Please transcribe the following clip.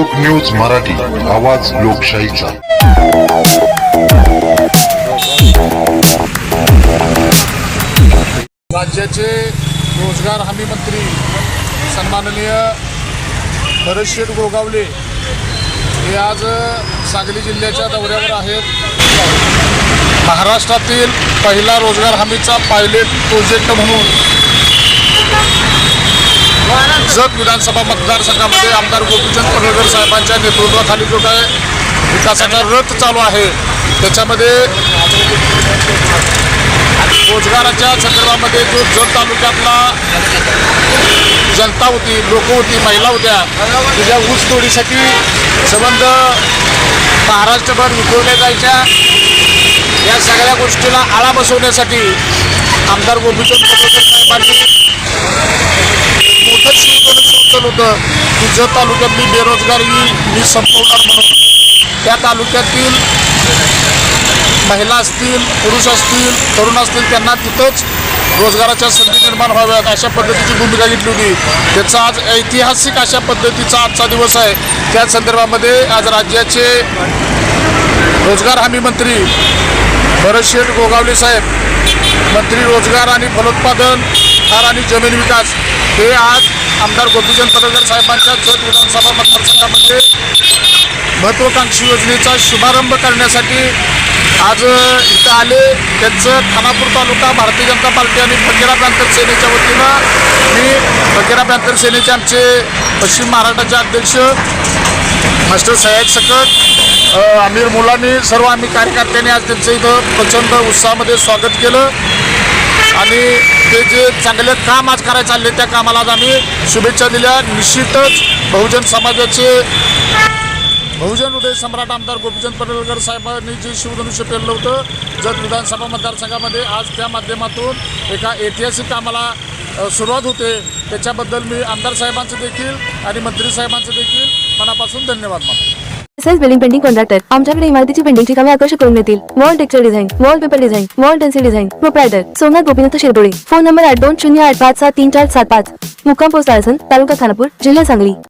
लोक न्यूज मराठी आवाज लोकशाहीचा. राज्याचे रोजगार हमी मंत्री सन्माननीय भरतशेठ गोगावले हे आज सांगली जिल्ह्याच्या दौऱ्यावर आहेत. महाराष्ट्रातील पहिला रोजगार हमीचा पायलट प्रोजेक्ट म्हणून जत विधानसभा मतदारसंघामध्ये आमदार गोपीचंद पडळकर साहेबांच्या नेतृत्वाखाली जो काय विकासाचा रथ चालू आहे त्याच्यामध्ये रोजगाराच्या संदर्भामध्ये जो जत तालुक्यातला जनता होती लोक होती महिला होत्या तिच्या ऊस तोडीसाठी संबंध महाराष्ट्रभर विखुरल्या जायच्या. या सगळ्या गोष्टीला आळा बसवण्यासाठी आमदार गोपीचंद पडळकर साहेबांनी शिवधन होतं की जत तालुक्यातली बेरोजगारी मी संपवणार म्हणून. त्या तालुक्यातील महिला असतील पुरुष असतील तरुण असतील त्यांना तिथंच रोजगाराच्या संधी निर्माण व्हाव्यात अशा पद्धतीची भूमिका घेतली होती. त्याचा आज ऐतिहासिक अशा पद्धतीचा आजचा दिवस आहे. त्या संदर्भामध्ये आज राज्याचे रोजगार हमी मंत्री भरतशेठ गोगावले साहेब मंत्री रोजगार आणि फलोत्पादन आणि जमीन विकास हे आज आमदार गोपीचंद पडळकर साहेबांच्या जत विधानसभा मतदारसंघामध्ये महत्त्वाकांक्षी योजनेचा शुभारंभ करण्यासाठी आज इथं आले. त्यांचं खानापूर तालुका भारतीय जनता पार्टी आणि फकीरा प्रांतर सेनेच्या वतीनं मी फकीरा प्रांतर सेनेचे आमचे पश्चिम महाराष्ट्राचे अध्यक्ष मास्टर सयाद सकट आमिर मुलांनी सर्व आम्ही कार्यकर्त्यांनी आज त्यांचं इथं प्रचंड उत्साहामध्ये स्वागत केलं. आणि ते जे चांगले काम आज करायला चालले त्या कामाला आज आम्ही शुभेच्छा दिल्या. निश्चितच बहुजन समाजाचे बहुजन उदय सम्राट आमदार गोपीचंद पडळकर साहेबांनी जे शिवधनुष्य पेरलं होतं जत विधानसभा मतदारसंघामध्ये आज त्या माध्यमातून एका ऐतिहासिक कामाला सुरुवात होते. त्याच्याबद्दल मी आमदार साहेबांचं देखील आणि मंत्री साहेबांचं देखील मनापासून धन्यवाद मानतो. सेल्फ बिल्डिंग पेंटिंग कॉन्ट्रॅक्टर आमच्याकडे इमारतीची पेंटिंगची कामे आकर्षक करून देतील. Wall texture design wall paper design wall stencil design proprietor Somnath Gopinath Shirdole. Phone number आठ दोन शून्य आठ पाच सात तीन चार सात पाच. मुक्काम पोस्ट आळसन तालुका खानापूर जिल्हा सांगली.